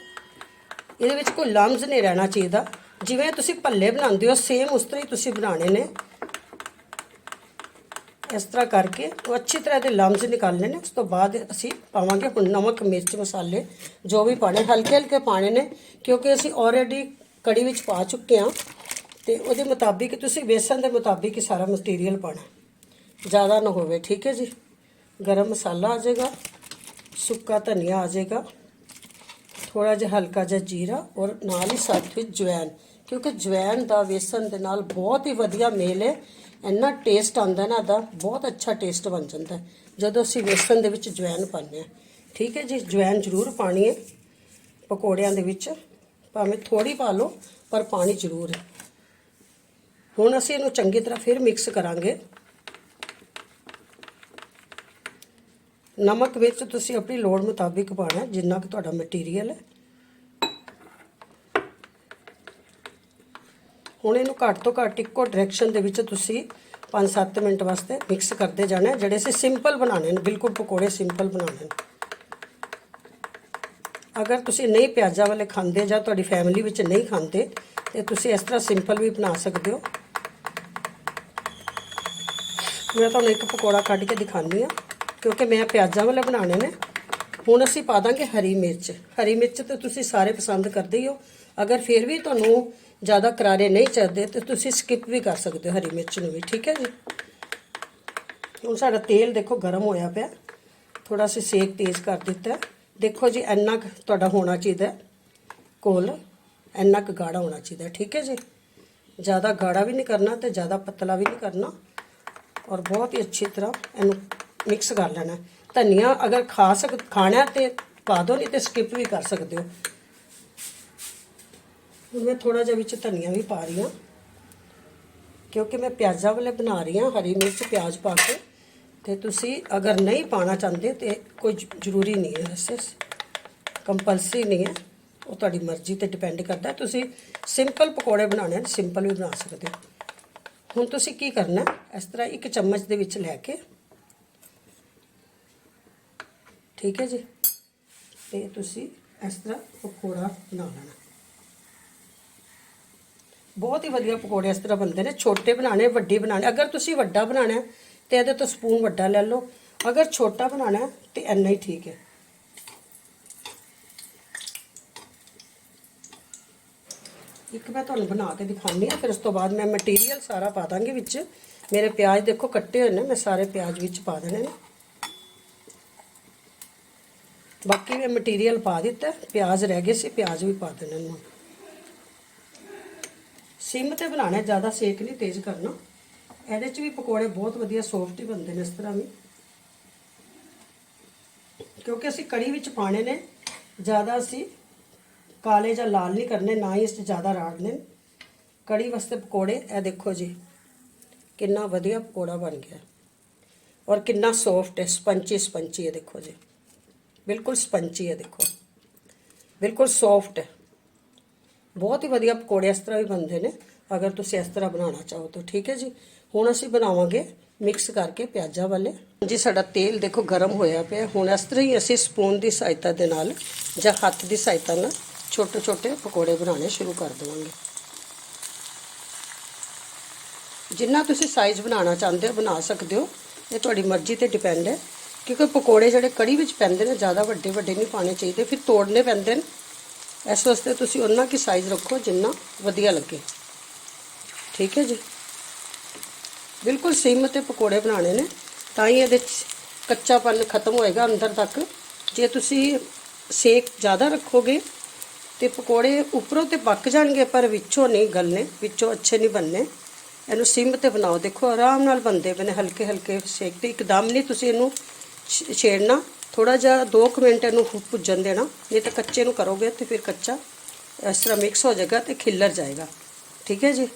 ਇਹਦੇ ਵਿੱਚ ਕੋਈ ਲਮਸ ਨਹੀਂ ਰਹਿਣਾ ਚਾਹੀਦਾ। ਜਿਵੇਂ ਤੁਸੀਂ ਭੱਲੇ ਬਣਾਉਂਦੇ ਹੋ ਸੇਮ ਉਸ ਤਰ੍ਹਾਂ ਹੀ ਤੁਸੀਂ ਬਣਾਉਣੇ ਨੇ। ਇਸ ਤਰ੍ਹਾਂ ਕਰਕੇ ਉਹ ਅੱਛੀ ਤਰ੍ਹਾਂ ਦੇ ਲਮਸ ਨਿਕਾਲਣੇ ਨੇ ਉਸ ਤੋਂ ਬਾਅਦ ਅਸੀਂ ਪਾਵਾਂਗੇ ਹੁਣ ਨਮਕ, ਮਿਰਚ, ਮਸਾਲੇ, ਜੋ ਵੀ ਪਾਣੇ ਹਲਕੇ ਹਲਕੇ ਪਾਣੇ ਨੇ, ਕਿਉਂਕਿ ਅਸੀਂ ਆਲਰੇਡੀ ਕੜੀ ਵਿੱਚ ਪਾ ਚੁੱਕੇ ਹਾਂ ਤੇ ਉਹਦੇ ਮੁਤਾਬਿਕ ਤੁਸੀਂ ਵੇਸਣ ਦੇ ਮੁਤਾਬਿਕ ਹੀ ਸਾਰਾ ਮਟੀਰੀਅਲ ਪਾਣਾ ਜ਼ਿਆਦਾ ਨਾ ਹੋਵੇ, ਠੀਕ ਹੈ ਜੀ? ਗਰਮ ਮਸਾਲਾ ਆ ਜਾਏਗਾ, ਸੁੱਕਾ ਧਨੀਆ ਆ ਜਾਏਗਾ ਥੋੜਾ ਜਿਹਾ ਹਲਕਾ ਜਿਹਾ ਜੀਰਾ ਔਰ ਨਾਲ ਹੀ ਸਾਥ ਵਿੱਚ ਜਵੈਨ ਕਿਉਂਕਿ ਜਵੈਨ ਦਾ ਵੇਸਣ ਦੇ ਨਾਲ ਬਹੁਤ ਹੀ ਵਧੀਆ ਮੇਲ ਹੈ। ਇੰਨਾ ਟੇਸਟ ਆਉਂਦਾ ਨਾ ਦਾ ਬਹੁਤ ਅੱਛਾ ਟੇਸਟ ਬਣ ਜਾਂਦਾ। ਜਦੋਂ ਅਸੀਂ ਵੇਸਣ ਦੇ ਵਿੱਚ ਜਵੈਨ ਪਾਉਂਦੇ ਹਾਂ। ਠੀਕ ਹੈ ਜੀ ਜਵੈਨ ਜ਼ਰੂਰ ਪਾਣੀ ਹੈ, ਪਕੌੜਿਆਂ ਦੇ ਵਿੱਚ। ਭਾਵੇਂ ਥੋੜੀ ਪਾ ਲਓ, ਪਰ ਪਾਣੀ ਜ਼ਰੂਰ ਹੈ। ਹੁਣ ਅਸੀਂ ਇਹਨੂੰ ਚੰਗੀ ਤਰ੍ਹਾਂ ਫਿਰ ਮਿਕਸ ਕਰਾਂਗੇ। ਨਮਕ ਵਿੱਚ ਤੁਸੀਂ ਆਪਣੀ ਲੋੜ ਮੁਤਾਬਿਕ ਪਾਣਾ ਜਿੰਨਾ ਕਿ ਤੁਹਾਡਾ ਮਟੀਰੀਅਲ ਹੈ। ਹੁਣ ਇਹਨੂੰ ਘੱਟ ਤੋਂ ਘੱਟ ਇੱਕੋ ਡਾਇਰੈਕਸ਼ਨ ਦੇ ਵਿੱਚ ਤੁਸੀਂ 5-7 ਮਿੰਟ ਵਾਸਤੇ ਮਿਕਸ ਕਰਦੇ ਜਾਣਾ ਜਿਹੜੇ ਅਸੀਂ ਸਿੰਪਲ ਬਣਾਉਣੇ ਨੇ, ਬਿਲਕੁਲ ਪਕੌੜੇ ਸਿੰਪਲ ਬਣਾਉਣੇ ਨੇ। ਅਗਰ ਤੁਸੀਂ ਨਹੀਂ ਪਿਆਜ਼ਾਂ ਵਾਲੇ ਖਾਂਦੇ ਜਾਂ ਤੁਹਾਡੀ ਫੈਮਿਲੀ ਵਿੱਚ ਨਹੀਂ ਖਾਂਦੇ, ਤੇ ਤੁਸੀਂ ਇਸ ਤਰ੍ਹਾਂ ਸਿੰਪਲ ਵੀ ਬਣਾ ਸਕਦੇ ਹੋ। ਮੈਂ ਤੁਹਾਨੂੰ ਇੱਕ ਪਕੌੜਾ ਕੱਢ ਕੇ ਦਿਖਾਉਂਦੀ ਆ ਕਿਉਂਕਿ ਮੈਂ ਪਿਆਜ਼ਾਂ ਵਾਲੇ ਬਣਾਉਣੇ ਨੇ। ਹੁਣ ਅਸੀਂ ਪਾ ਦਾਂਗੇ ਹਰੀ ਮਿਰਚ। ਹਰੀ ਮਿਰਚ ਤੇ ਤੁਸੀਂ ਸਾਰੇ ਪਸੰਦ ਕਰਦੇ ਹੀ ਹੋ। ਅਗਰ ਫਿਰ ਵੀ ਤੁਹਾਨੂੰ ਜ਼ਿਆਦਾ ਕਰਾਰੇ ਨਹੀਂ ਚਾਹਦੇ ਤੇ ਤੁਸੀਂ ਸਕਿਪ ਵੀ ਕਰ ਸਕਦੇ ਹੋ ਹਰੀ ਮਿਰਚ ਨੂੰ ਵੀ, ਠੀਕ ਹੈ ਜੀ? ਹੁਣ ਸਾਡਾ ਤੇਲ ਦੇਖੋ ਗਰਮ ਹੋਇਆ ਪਿਆ। ਥੋੜਾ ਅਸੀਂ ਸੇਕ ਤੇਜ਼ ਕਰ ਦਿੱਤਾ ਦੇਖੋ ਜੀ, ਇੰਨਾ ਕੁ ਤੁਹਾਡਾ ਹੋਣਾ ਚਾਹੀਦਾ ਕੋਲ ਇੰਨਾ ਕੁ ਗਾੜਾ ਹੋਣਾ ਚਾਹੀਦਾ ਠੀਕ ਹੈ ਜੀ? ਜ਼ਿਆਦਾ ਗਾੜਾ ਵੀ ਨਹੀਂ ਕਰਨਾ ਤੇ ਜ਼ਿਆਦਾ ਪਤਲਾ ਵੀ ਨਹੀਂ ਕਰਨਾ। ਔਰ ਬਹੁਤ ਹੀ ਅੱਛੀ ਤਰ੍ਹਾਂ ਇਹਨੂੰ ਮਿਕਸ ਕਰ ਲੈਣਾ ਧਨੀਆ ਅਗਰ ਖਾ ਸਕ, ਖਾਣਾ ਹੈ ਤੇ ਪਾ ਦਿਓ ਨਹੀਂ ਤੇ ਸਕਿਪ ਵੀ ਕਰ ਸਕਦੇ ਹੋ। ਹੁਣ ਮੈਂ ਥੋੜਾ ਜਿਹਾ ਵਿੱਚ ਧਨੀਆ ਵੀ ਪਾ ਰਹੀ ਹਾਂ। ਕਿਉਂਕਿ ਮੈਂ ਪਿਆਜ਼ਾਂ ਵਾਲੇ ਬਣਾ ਰਹੀ ਹਾਂ, ਹਰੀ ਮਿਰਚ, ਪਿਆਜ਼ ਪਾ ਕੇ। ਤੇ ਤੁਸੀਂ ਅਗਰ ਨਹੀਂ ਪਾਣਾ ਚਾਹੁੰਦੇ ਤੇ ਕੋਈ ਜ਼ਰੂਰੀ ਨਹੀਂ ਹੈ ਵੈਸੇ ਕੰਪਲਸਰੀ ਨਹੀਂ ਹੈ। ਉਹ ਤੁਹਾਡੀ ਮਰਜ਼ੀ ਤੇ ਡਿਪੈਂਡ ਕਰਦਾ ਤੁਸੀਂ ਸਿੰਪਲ ਪਕੌੜੇ ਬਣਾਉਣੇ ਨੇ ਸਿੰਪਲ ਵੀ ਬਣਾ ਸਕਦੇ ਹੋ। ਹੁਣ ਤੁਸੀਂ ਕੀ ਕਰਨਾ ਇਸ ਤਰ੍ਹਾਂ ਇੱਕ ਚਮਚ ਦੇ ਵਿੱਚ ਲੈ ਕੇ। ਠੀਕ ਹੈ ਜੀ? ਤੇ ਤੁਸੀਂ ਇਸ ਤਰ੍ਹਾਂ ਪਕੌੜਾ ਬਣਾ ਲੈਣਾ। ਬਹੁਤ ਹੀ ਵਧੀਆ ਪਕੌੜੇ ਇਸ ਤਰ੍ਹਾਂ ਬਣਦੇ ਨੇ, ਛੋਟੇ ਬਣਾਣੇ ਵੱਡੇ ਬਣਾਣੇ ਅਗਰ ਤੁਸੀਂ ਵੱਡਾ ਬਣਾਣਾ ਹੈ, ਤੇ ਇਹਦੇ ਤੋਂ ਸਪੂਨ ਵੱਡਾ ਲੈ ਲਓ। ਅਗਰ ਛੋਟਾ ਬਣਾਣਾ ਹੈ, ਤੇ ਇੰਨਾ ਹੀ ਠੀਕ ਹੈ। ਇੱਕ ਮੈਂ ਤੁਹਾਨੂੰ ਬਣਾ ਕੇ ਦਿਖਾਉਂਦੀ ਹਾਂ, ਫਿਰ ਉਸ ਤੋਂ ਬਾਅਦ ਮੈਂ ਮਟੀਰੀਅਲ ਸਾਰਾ ਪਾ ਦਾਂਗੀ ਵਿੱਚ। ਮੇਰੇ ਪਿਆਜ਼ ਦੇਖੋ ਕੱਟੇ ਹੋਏ ਨੇ, ਮੈਂ ਸਾਰੇ ਪਿਆਜ਼ ਵਿੱਚ ਪਾ ਦੇਣੇ ਨੇ। ਬਾਕੀ ਮੈਂ ਮਟੀਰੀਅਲ ਪਾ ਦਿੱਤਾ, ਪਿਆਜ਼ ਰਹਿ ਗਏ ਸੀ, ਪਿਆਜ਼ ਵੀ ਪਾ ਦੇਣੇ ਨੇ। ਸਿਮ ਤੇ ਬਣਾਉਣਾ ਜ਼ਿਆਦਾ ਸੇਕ ਨਹੀਂ, ਤੇਜ਼ ਕਰਨਾ। ਇਹਦੇ ਚ ਵੀ ਪਕੌੜੇ ਬਹੁਤ ਵਧੀਆ ਸੌਫਟ ਹੀ ਬਣਦੇ ਨੇ ਇਸ ਤਰ੍ਹਾਂ ਵੀ। ਕਿਉਂਕਿ ਅਸੀਂ ਕੜੀ ਵਿੱਚ ਪਾਣੇ ਨੇ, ਜ਼ਿਆਦਾ ਅਸੀਂ ਕਾਲੇ ਜਾਂ ਲਾਲ ਨਹੀਂ ਕਰਨੇ, ਨਾ ਹੀ ਇਸ 'ਚ ਜ਼ਿਆਦਾ ਰਾੜਨੇ ਨੇ। ਕੜੀ ਵਾਸਤੇ ਪਕੌੜੇ, ਇਹ ਦੇਖੋ ਜੀ, ਕਿੰਨਾ ਵਧੀਆ ਪਕੌੜਾ ਬਣ ਗਿਆ। ਔਰ ਕਿੰਨਾ ਸੌਫਟ ਹੈ, ਸਪੰਚੀ ਸਪੰਚੀ ਹੈ ਦੇਖੋ ਜੀ। ਬਿਲਕੁਲ ਸਪੰਚੀ ਹੈ, ਦੇਖੋ। ਬਿਲਕੁਲ ਸੌਫਟ ਹੈ। ਬਹੁਤ ਹੀ ਵਧੀਆ ਪਕੌੜੇ ਇਸ ਤਰ੍ਹਾਂ ਵੀ ਬਣਦੇ ਨੇ, ਅਗਰ ਤੁਸੀਂ ਇਸ ਤਰ੍ਹਾਂ ਬਣਾਉਣਾ ਚਾਹੋ ਤਾਂ, ਠੀਕ ਹੈ ਜੀ? ਹੁਣ ਅਸੀਂ ਬਣਾਵਾਂਗੇ ਮਿਕਸ ਕਰਕੇ ਪਿਆਜ਼ਾਂ ਵਾਲੇ। ਜੀ, ਸਾਡਾ ਤੇਲ ਦੇਖੋ ਗਰਮ ਹੋਇਆ ਪਿਆ। ਹੁਣ ਇਸ ਤਰ੍ਹਾਂ ਹੀ ਅਸੀਂ ਸਪੂਨ ਦੀ ਸਹਾਇਤਾ ਦੇ ਨਾਲ ਜਾਂ ਹੱਥ ਦੀ ਸਹਾਇਤਾ ਨਾਲ ਛੋਟੇ ਛੋਟੇ ਪਕੌੜੇ ਬਣਾਉਣੇ ਸ਼ੁਰੂ ਕਰ ਦੇਵਾਂਗੇ। ਜਿੰਨਾ ਤੁਸੀਂ ਸਾਈਜ਼ ਬਣਾਉਣਾ ਚਾਹੁੰਦੇ ਹੋ, ਬਣਾ ਸਕਦੇ ਹੋ। ਇਹ ਤੁਹਾਡੀ ਮਰਜ਼ੀ ਤੇ ਡਿਪੈਂਡ ਹੈ। ਕਿਉਂਕਿ ਪਕੌੜੇ ਜਿਹੜੇ ਕੜੀ ਵਿੱਚ ਪੈਂਦੇ ਨੇ, ਜ਼ਿਆਦਾ ਵੱਡੇ ਵੱਡੇ ਨਹੀਂ ਪਾਣੇ ਚਾਹੀਦੇ। ਫਿਰ ਤੋੜਨੇ ਪੈਂਦੇ ਨੇ। ਇਸ ਵਾਸਤੇ ਤੁਸੀਂ ਉਹਨਾਂ ਕੀ ਸਾਈਜ਼ ਰੱਖੋ ਜਿੰਨਾ ਵਧੀਆ ਲੱਗੇ। ਠੀਕ ਹੈ ਜੀ? ਬਿਲਕੁਲ ਸਿਮ ਤੇ ਪਕੌੜੇ ਬਣਾਉਣੇ ਨੇ, ਤਾਂ ਹੀ ਇਹਦੇ 'ਚ ਕੱਚਾਪਨ ਖਤਮ ਹੋਏਗਾ ਅੰਦਰ ਤੱਕ। ਜੇ ਤੁਸੀਂ ਸੇਕ ਜ਼ਿਆਦਾ ਰੱਖੋਗੇ ਤੇ ਪਕੌੜੇ ਉੱਪਰੋਂ ਤੇ ਪੱਕ ਜਾਣਗੇ, ਪਰ ਵਿੱਚੋਂ ਨਹੀਂ ਗਲਨੇ, ਵਿੱਚੋਂ ਅੱਛੇ ਨਹੀਂ ਬਣਨੇ। ਇਹਨੂੰ ਸਿਮ ਤੇ ਬਣਾਓ। ਦੇਖੋ ਆਰਾਮ ਨਾਲ ਬਣਦੇ ਪਏ ਨੇ ਹਲਕੇ ਹਲਕੇ ਸੇਕ ਤੇ। ਇੱਕਦਮ ਨਹੀਂ ਤੁਸੀਂ ਇਹਨੂੰ ਛ- ਛੇੜਨਾ। ਥੋੜਾ ਜਿਹਾ 2 ਮਿੰਟ ਇਹਨੂੰ ਭੁੱਜਣ ਦੇਣਾ, ਨਹੀਂ ਤਾਂ ਕੱਚੇ ਨੂੰ ਕਰੋਗੇ ਤੇ ਫਿਰ ਕੱਚਾ ਇਸ ਤਰ੍ਹਾਂ ਮਿਕਸ ਹੋ ਜਾਏਗਾ ਤੇ ਖਿੱਲਰ ਜਾਏਗਾ। ਠੀਕ ਹੈ ਜੀ?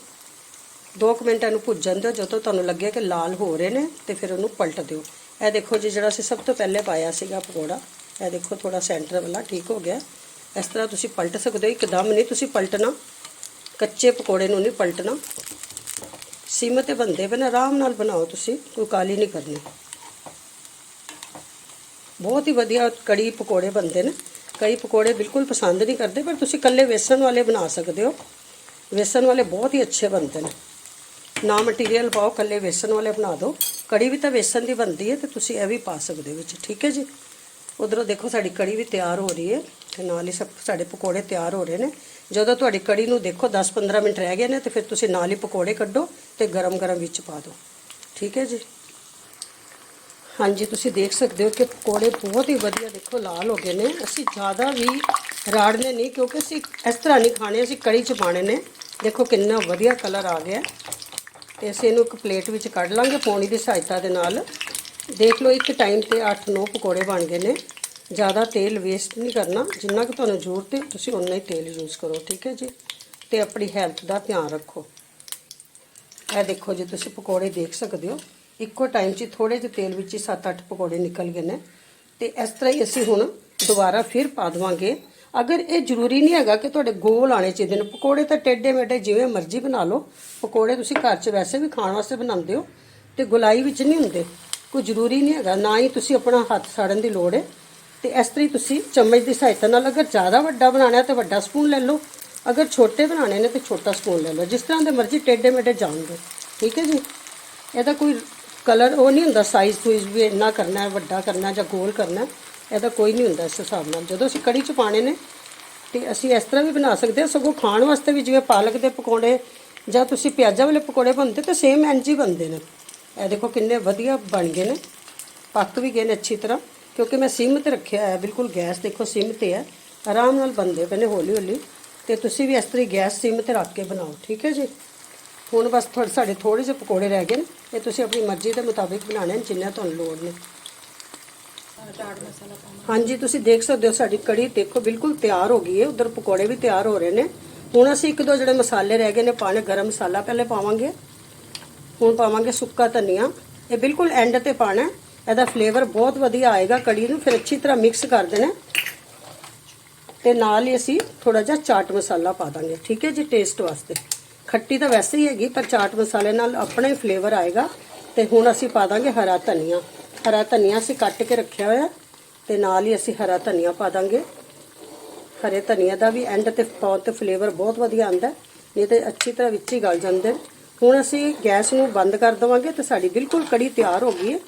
2 ਮਿੰਟ ਇਹਨੂੰ ਭੁੱਜਣ ਦਿਓ, ਜਦੋਂ ਤੁਹਾਨੂੰ ਲੱਗੇ ਕਿ ਲਾਲ ਹੋ ਰਹੇ ਨੇ ਤੇ ਫਿਰ ਉਹਨੂੰ ਪਲਟ ਦਿਓ। ਇਹ ਦੇਖੋ ਜੀ, ਜਿਹੜਾ ਅਸੀਂ ਸਭ ਤੋਂ ਪਹਿਲੇ ਪਾਇਆ ਸੀਗਾ ਪਕੌੜਾ, ਇਹ ਦੇਖੋ ਥੋੜਾ ਸੈਂਟਰ ਵਾਲਾ ਠੀਕ ਹੋ ਗਿਆ। ਇਸ ਤਰ੍ਹਾਂ ਤੁਸੀਂ ਪਲਟ ਸਕਦੇ ਹੋ, ਇੱਕਦਮ ਨਹੀਂ ਤੁਸੀਂ ਪਲਟਣਾ, ਕੱਚੇ ਪਕੌੜੇ ਨੂੰ ਨਹੀਂ ਪਲਟਣਾ। ਸਿਮ ਤੇ ਬੰਦੇ ਪਏ ਆਰਾਮ ਨਾਲ ਬਣਾਓ ਤੁਸੀਂ, ਕੋਈ ਕਾਲੀ ਨਹੀਂ ਕਰਨੀ। ਬਹੁਤ ਹੀ ਵਧੀਆ ਕੜੀ ਪਕੌੜੇ ਬਣਦੇ ਨੇ। ਕਈ ਪਕੌੜੇ ਬਿਲਕੁਲ ਪਸੰਦ ਨਹੀਂ ਕਰਦੇ, ਪਰ ਤੁਸੀਂ ਇਕੱਲੇ ਵੇਸਣ ਵਾਲੇ ਬਣਾ ਸਕਦੇ ਹੋ। ਵੇਸਣ ਵਾਲੇ ਬਹੁਤ ਹੀ ਅੱਛੇ ਬਣਦੇ ਨੇ। ਨਾ ਮਟੀਰੀਅਲ ਪਾਓ, ਇਕੱਲੇ ਵੇਸਣ ਵਾਲੇ ਬਣਾ ਦਿਓ। ਕੜੀ ਵੀ ਤਾਂ ਵੇਸਣ ਦੀ ਬਣਦੀ ਹੈ ਤੇ ਤੁਸੀਂ ਇਹ ਵੀ ਪਾ ਸਕਦੇ ਹੋ ਵਿੱਚ, ਠੀਕ ਹੈ ਜੀ? ਉਧਰੋਂ ਦੇਖੋ ਸਾਡੀ ਕੜੀ ਵੀ ਤਿਆਰ ਹੋ ਰਹੀ ਹੈ ਤੇ ਨਾਲ ਹੀ ਸਭ ਸਾਡੇ ਪਕੌੜੇ ਤਿਆਰ ਹੋ ਰਹੇ ਨੇ। ਜਦੋਂ ਤੁਹਾਡੀ ਕੜੀ ਨੂੰ ਦੇਖੋ 10-15 ਮਿੰਟ ਰਹਿ ਗਏ ਨੇ ਤੇ ਫਿਰ ਤੁਸੀਂ ਨਾਲ ਹੀ ਪਕੌੜੇ ਕੱਢੋ ਤੇ ਗਰਮ-ਗਰਮ ਵਿੱਚ ਪਾ ਦਿਓ। ਠੀਕ ਹੈ ਜੀ? ਹਾਂਜੀ, ਤੁਸੀਂ ਦੇਖ ਸਕਦੇ ਹੋ ਕਿ ਪਕੌੜੇ ਬਹੁਤ ਹੀ ਵਧੀਆ ਦੇਖੋ, ਲਾਲ ਹੋ ਗਏ ਨੇ। ਅਸੀਂ ਜ਼ਿਆਦਾ ਵੀ ਰਾੜਨੇ ਨਹੀਂ, ਕਿਉਂਕਿ ਅਸੀਂ ਇਸ ਤਰ੍ਹਾਂ ਨਹੀਂ ਖਾਣੇ, ਅਸੀਂ ਕੜੀ ਚ ਪਾਣੇ ਨੇ। ਦੇਖੋ ਕਿੰਨਾ ਵਧੀਆ ਕਲਰ ਆ ਗਿਆ। ਤੇ ਅਸੀਂ ਇਹਨੂੰ ਇੱਕ ਪਲੇਟ ਵਿੱਚ ਕੱਢ ਲਾਂਗੇ ਪੌਣੀ ਦੀ ਸਹਾਇਤਾ ਦੇ ਨਾਲ। ਦੇਖ ਲਓ, ਇੱਕ ਟਾਈਮ ਤੇ 8-9 ਪਕੌੜੇ ਬਣ ਗਏ ਨੇ। ਜ਼ਿਆਦਾ ਤੇਲ ਵੇਸਟ ਨਹੀਂ ਕਰਨਾ, ਜਿੰਨਾ ਕਿ ਤੁਹਾਨੂੰ ਜ਼ਰੂਰਤ ਹੈ, ਤੁਸੀਂ ਉਨਾ ਹੀ ਤੇਲ ਯੂਜ਼ ਕਰੋ, ਠੀਕ ਹੈ ਜੀ? ਤੇ ਆਪਣੀ ਹੈਲਥ ਦਾ ਧਿਆਨ ਰੱਖੋ। ਇਹ ਦੇਖੋ ਜੀ, ਤੁਸੀਂ ਪਕੌੜੇ ਦੇਖ ਸਕਦੇ ਹੋ। ਇੱਕੋ ਟਾਈਮ 'ਚ ਥੋੜੇ ਜਿਹੇ ਤੇਲ ਵਿੱਚ ਹੀ 7-8 ਪਕੌੜੇ ਨਿਕਲ ਗਏ ਨੇ। ਤੇ ਇਸ ਤਰ੍ਹਾਂ ਹੀ ਅਸੀਂ ਹੁਣ ਦੁਬਾਰਾ ਫਿਰ ਪਾ ਦੇਵਾਂਗੇ। ਅਗਰ ਇਹ ਜ਼ਰੂਰੀ ਨਹੀਂ ਹੈਗਾ ਕਿ ਤੁਹਾਡੇ ਗੋਲ ਆਣੇ ਚਾਹੀਦੇ ਨੇ। ਪਕੌੜੇ ਤਾਂ ਟੇਡੇ ਮੇਡੇ ਜਿਵੇਂ ਮਰਜ਼ੀ ਬਣਾ ਲਓ। ਪਕੌੜੇ ਤੁਸੀਂ ਘਰ 'ਚ ਵੈਸੇ ਵੀ ਖਾਣ ਵਾਸਤੇ ਬਣਾਉਂਦੇ ਹੋ ਤੇ ਗੁਲਾਈ ਵਿੱਚ ਨਹੀਂ ਹੁੰਦੇ। ਕੋਈ ਜ਼ਰੂਰੀ ਨਹੀਂ ਹੈਗਾ। ਨਾ ਹੀ ਤੁਸੀਂ ਆਪਣਾ ਹੱਥ ਸਾੜਨ ਦੀ ਲੋੜ ਹੈ ਤੇ ਇਸ ਤਰ੍ਹਾਂ ਹੀ ਤੁਸੀਂ ਚਮਚ ਦੀ ਸਹਾਇਤਾ ਨਾਲ ਅਗਰ ਜ਼ਿਆਦਾ ਵੱਡਾ ਬਣਾਉਣਾ ਹੈ ਤਾਂ ਵੱਡਾ ਸਪੂਨ ਲੈ ਲਓ। ਅਗਰ ਛੋਟੇ ਬਣਾਉਣੇ ਨੇ ਤਾਂ ਛੋਟਾ ਸਪੂਨ ਲੈ ਲਓ। ਜਿਸ ਤਰ੍ਹਾਂ ਦੇ ਮਰਜ਼ੀ ਟੇਡੇ ਮੇਡੇ ਜਾਣਗੇ ਠੀਕ ਹੈ ਜੀ? ਇਹਦਾ ਕੋਈ ਕਲਰ ਉਹ ਨਹੀਂ ਹੁੰਦਾ ਸਾਈਜ਼ ਸੂਈਜ਼ ਵੀ ਇੰਨਾ ਕਰਨਾ ਹੈ, ਵੱਡਾ ਕਰਨਾ ਜਾਂ ਗੋਲ ਕਰਨਾ ਇਹਦਾ ਕੋਈ ਨਹੀਂ ਹੁੰਦਾ ਇਸ ਹਿਸਾਬ ਨਾਲ। ਜਦੋਂ ਅਸੀਂ ਕੜੀ ਚ ਪਾਣੇ ਨੇ, ਤੇ ਅਸੀਂ ਇਸ ਤਰ੍ਹਾਂ ਵੀ ਬਣਾ ਸਕਦੇ ਹਾਂ, ਸਗੋਂ ਖਾਣ ਵਾਸਤੇ ਵੀ ਜਿਵੇਂ ਪਾਲਕ ਦੇ ਪਕੌੜੇ ਜਾਂ ਤੁਸੀਂ ਪਿਆਜ਼ਾਂ ਵਾਲੇ ਪਕੌੜੇ ਬਣਦੇ, ਤਾਂ ਸੇਮ ਇੰਜ ਹੀ ਬਣਦੇ ਨੇ। ਇਹ ਦੇਖੋ ਕਿੰਨੇ ਵਧੀਆ ਬਣ ਗਏ ਨੇ, ਪੱਕ ਵੀ ਗਏ ਨੇ ਅੱਛੀ ਤਰ੍ਹਾਂ, ਕਿਉਂਕਿ ਮੈਂ ਸਿਮ ਤੇ ਰੱਖਿਆ ਹੈ, ਬਿਲਕੁਲ ਗੈਸ ਦੇਖੋ ਸਿਮ ਤੇ ਹੈ, ਆਰਾਮ ਨਾਲ ਬਣਦੇ ਪਏ ਨੇ ਹੌਲੀ ਹੌਲੀ ਤੇ ਤੁਸੀਂ ਵੀ ਇਸ ਤਰ੍ਹਾਂ ਹੀ ਗੈਸ ਸਿਮ ਤੇ ਰੱਖ ਕੇ ਬਣਾਓ, ਠੀਕ ਹੈ ਜੀ? ਹੁਣ ਬਸ ਥੋੜੇ ਸਾਡੇ ਥੋੜੇ ਜਿਹੇ ਪਕੌੜੇ ਰਹਿ ਗਏ ਨੇ। ਇਹ ਤੁਸੀਂ ਆਪਣੀ ਮਰਜ਼ੀ ਦੇ ਮੁਤਾਬਿਕ ਬਣਾਉਣੇ ਨੇ, ਜਿੰਨਾ ਤੁਹਾਨੂੰ ਲੋੜ ਨੇ। ਹਾਂਜੀ, ਤੁਸੀਂ ਦੇਖ ਸਕਦੇ ਹੋ ਸਾਡੀ ਕੜੀ ਦੇਖੋ, ਬਿਲਕੁਲ ਤਿਆਰ ਹੋ ਗਈ ਹੈ। ਉਧਰ ਪਕੌੜੇ ਵੀ ਤਿਆਰ ਹੋ ਰਹੇ ਨੇ। ਹੁਣ ਅਸੀਂ ਇੱਕ ਦੋ ਜਿਹੜੇ ਮਸਾਲੇ ਰਹਿ ਗਏ ਨੇ, ਪਾਣੇ ਗਰਮ ਮਸਾਲਾ ਪਹਿਲੇ ਪਾਵਾਂਗੇ। ਹੁਣ ਪਾਵਾਂਗੇ ਸੁੱਕਾ ਧਨੀਆ। ਇਹ ਬਿਲਕੁਲ ਐਂਡ ਤੇ ਪਾਣਾ ਇਹਦਾ ਫਲੇਵਰ ਬਹੁਤ ਵਧੀਆ ਆਏਗਾ ਕੜੀ ਨੂੰ, ਫਿਰ ਅੱਛੀ ਤਰ੍ਹਾਂ ਮਿਕਸ ਕਰ ਦੇਣਾ ਤੇ ਨਾਲ ਹੀ ਅਸੀਂ ਥੋੜਾ ਜਿਹਾ ਚਾਟ ਮਸਾਲਾ ਪਾ ਦਾਂਗੇ। ਠੀਕ ਹੈ ਜੀ ਟੇਸਟ ਵਾਸਤੇ। ਖੱਟੀ ਤਾਂ ਵੈਸੇ ਹੀ ਹੈਗੀ, ਪਰ ਚਾਟ ਮਸਾਲੇ ਨਾਲ ਆਪਣਾ ਹੀ ਫਲੇਵਰ ਆਏਗਾ। ਤੇ ਹੁਣ ਅਸੀਂ ਪਾ ਦਾਂਗੇ ਹਰਾ ਧਨੀਆ। ਹਰਾ ਧਨੀਆ ਅਸੀਂ ਕੱਟ ਕੇ ਰੱਖਿਆ ਹੋਇਆ ਤੇ ਨਾਲ ਹੀ ਅਸੀਂ ਹਰਾ ਧਨੀਆ ਪਾ ਦਾਂਗੇ। ਹਰੇ ਧਨੀਆ ਦਾ ਵੀ ਐਂਡ ਤੇ ਪਾਉਣ ਤੇ ਫਲੇਵਰ ਬਹੁਤ ਵਧੀਆ ਆਉਂਦਾ ਨਹੀਂ ਤੇ ਅੱਛੀ ਤਰ੍ਹਾਂ ਵਿੱਚ ਹੀ ਗਲ ਜਾਂਦੇ ਨੇ। ਹੁਣ ਅਸੀਂ ਗੈਸ ਨੂੰ ਬੰਦ ਕਰ ਦਵਾਂਗੇ ਤੇ ਸਾਡੀ ਬਿਲਕੁਲ ਕੜੀ ਤਿਆਰ ਹੋ ਗਈ ਹੈ।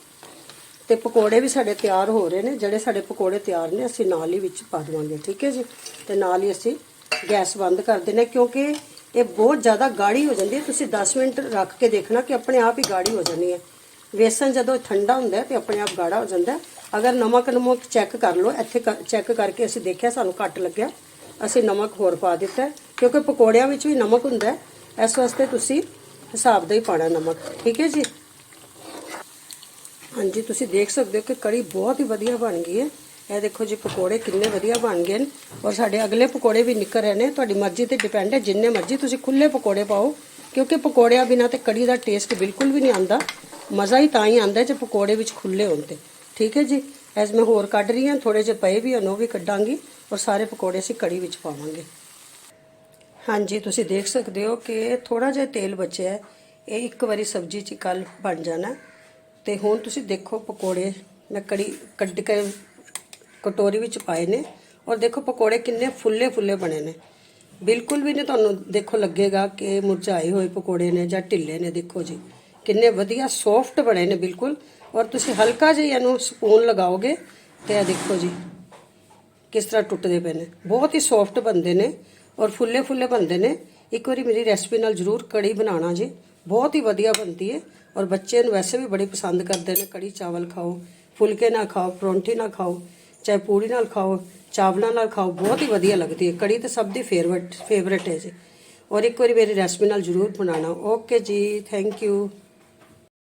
ਤੇ ਪਕੌੜੇ ਵੀ ਸਾਡੇ ਤਿਆਰ ਹੋ ਰਹੇ ਨੇ, ਜਿਹੜੇ ਸਾਡੇ ਪਕੌੜੇ ਤਿਆਰ ਨੇ, ਅਸੀਂ ਨਾਲ ਹੀ ਵਿੱਚ ਪਾ ਦਵਾਂਗੇ, ਠੀਕ ਹੈ ਜੀ? ਤੇ ਨਾਲ ਹੀ ਅਸੀਂ ਗੈਸ ਬੰਦ ਕਰ ਦੇਣਾ ਕਿਉਂਕਿ ਇਹ ਬਹੁਤ ਜ਼ਿਆਦਾ ਗਾੜੀ ਹੋ ਜਾਂਦੀ ਹੈ। ਤੁਸੀਂ 10 ਮਿੰਟ ਰੱਖ ਕੇ ਦੇਖਣਾ ਕਿ ਆਪਣੇ ਆਪ ਹੀ ਗਾੜੀ ਹੋ ਜਾਣੀ ਹੈ। ਵੇਸਣ ਜਦੋਂ ਠੰਡਾ ਹੁੰਦਾ ਹੈ ਤੇ ਆਪਣੇ ਆਪ ਗਾੜਾ ਹੋ ਜਾਂਦਾ ਅਗਰ ਨਮਕ ਨਮਕ ਚੈੱਕ ਕਰ ਲਓ, ਇੱਥੇ ਚੈੱਕ ਕਰਕੇ ਅਸੀਂ ਦੇਖਿਆ ਸਾਨੂੰ ਘੱਟ ਲੱਗਿਆ। ਅਸੀਂ ਨਮਕ ਹੋਰ ਪਾ ਦਿੱਤਾ ਕਿਉਂਕਿ ਪਕੌੜਿਆਂ ਵਿੱਚ ਵੀ ਨਮਕ ਹੁੰਦਾ ਇਸ ਵਾਸਤੇ ਤੁਸੀਂ ਹਿਸਾਬ ਦਾ ਹੀ ਪਾਣਾ ਨਮਕ। ਠੀਕ ਹੈ ਜੀ? ਹਾਂਜੀ, ਤੁਸੀਂ ਦੇਖ ਸਕਦੇ ਹੋ ਕਿ ਕੜੀ ਬਹੁਤ ਹੀ ਵਧੀਆ ਬਣ ਗਈ ਹੈ। ਇਹ ਦੇਖੋ ਜੀ, ਪਕੌੜੇ ਕਿੰਨੇ ਵਧੀਆ ਬਣ ਗਏ ਨੇ ਔਰ ਸਾਡੇ ਅਗਲੇ ਪਕੌੜੇ ਵੀ ਨਿਕਲ ਰਹੇ ਨੇ। ਤੁਹਾਡੀ ਮਰਜ਼ੀ ਤੇ ਡਿਪੈਂਡ ਹੈ, ਜਿੰਨੇ ਮਰਜ਼ੀ ਤੁਸੀਂ ਖੁੱਲੇ ਪਕੌੜੇ ਪਾਓ, ਕਿਉਂਕਿ ਪਕੌੜਿਆਂ ਬਿਨਾ ਤੇ ਕੜੀ ਦਾ ਟੇਸਟ ਬਿਲਕੁਲ ਵੀ ਨਹੀਂ ਆਉਂਦਾ। ਮਜ਼ਾ ਹੀ ਤਾਂ ਹੀ ਆਉਂਦਾ ਜੇ ਪਕੌੜੇ ਵਿੱਚ ਖੁੱਲੇ ਹੋਣ ਤੇ। ਠੀਕ ਹੈ ਜੀ? ਐਸ ਮੈਂ ਹੋਰ ਕੱਢ ਰਹੀ ਹਾਂ ਥੋੜੇ ਜਿਹੇ ਪਏ ਵੀ ਹਨ ਉਹ ਵੀ ਕੱਢਾਂਗੀ ਔਰ ਸਾਰੇ ਪਕੌੜੇ ਅਸੀਂ ਕੜੀ ਵਿੱਚ ਪਾਵਾਂਗੇ। ਹਾਂਜੀ, ਤੁਸੀਂ ਦੇਖ ਸਕਦੇ ਹੋ ਕਿ ਥੋੜਾ ਜਿਹਾ ਤੇਲ ਬਚਿਆ ਹੈ। ਇਹ ਇੱਕ ਵਾਰੀ ਸਬਜ਼ੀ ਚ ਕੱਲ ਬਣ ਜਾਣਾ। ਤੇ ਹੁਣ ਤੁਸੀਂ ਦੇਖੋ ਪਕੌੜੇ, ਮੈਂ ਕੜੀ ਕੱਢ ਕੇ ਕਟੋਰੀ ਵਿੱਚ ਪਾਏ ਨੇ। ਔਰ ਦੇਖੋ ਪਕੌੜੇ ਕਿੰਨੇ ਫੁੱਲੇ ਫੁੱਲੇ ਬਣੇ ਨੇ। ਬਿਲਕੁਲ ਵੀ ਨਹੀਂ ਤੁਹਾਨੂੰ ਦੇਖੋ ਲੱਗੇਗਾ ਕਿ ਮੁਰਝਾਏ ਹੋਏ ਪਕੌੜੇ ਨੇ ਜਾਂ ਢਿੱਲੇ ਨੇ, ਦੇਖੋ ਜੀ। ਕਿੰਨੇ ਵਧੀਆ ਸੌਫਟ ਬਣੇ ਨੇ ਬਿਲਕੁਲ। ਔਰ ਤੁਸੀਂ ਹਲਕਾ ਜਿਹਾ ਇਹਨੂੰ ਸਪੂਨ ਲਗਾਓਗੇ ਤੇ ਇਹ ਦੇਖੋ ਜੀ, ਕਿਸ ਤਰ੍ਹਾਂ ਟੁੱਟਦੇ ਪਏ ਨੇ। ਬਹੁਤ ਹੀ ਸੌਫਟ ਬਣਦੇ ਨੇ ਔਰ ਫੁੱਲੇ ਫੁੱਲੇ ਬਣਦੇ ਨੇ। ਇੱਕ ਵਾਰੀ ਮੇਰੀ ਰੈਸਪੀ ਨਾਲ ਜ਼ਰੂਰ ਕੜੀ ਬਣਾਉਣਾ ਜੀ। ਬਹੁਤ ਹੀ ਵਧੀਆ ਬਣਦੀ ਹੈ ਔਰ ਬੱਚੇ ਨੂੰ ਵੈਸੇ ਵੀ ਬੜੀ ਪਸੰਦ ਕਰਦੇ ਨੇ। ਕੜੀ ਚਾਵਲ ਖਾਓ, ਫੁਲਕੇ ਨਾ ਖਾਓ, ਪਰੌਂਠੀ ਨਾ ਖਾਓ। ਚਾਹੇ ਪੂੜੀ ਨਾਲ ਖਾਓ, ਚਾਵਲਾਂ ਨਾਲ ਖਾਓ, ਬਹੁਤ ਹੀ ਵਧੀਆ ਲੱਗਦੀ ਹੈ। ਕੜੀ ਤਾਂ ਸਭ ਦੀ ਫੇਵਰਟ ਫੇਵਰਟ ਹੈ ਜੀ। ਔਰ ਇੱਕ ਵਾਰੀ ਮੇਰੀ ਰੈਸਪੀ ਨਾਲ ਜ਼ਰੂਰ ਬਣਾਉਣਾ। ਓਕੇ ਜੀ ਥੈਂਕ ਯੂ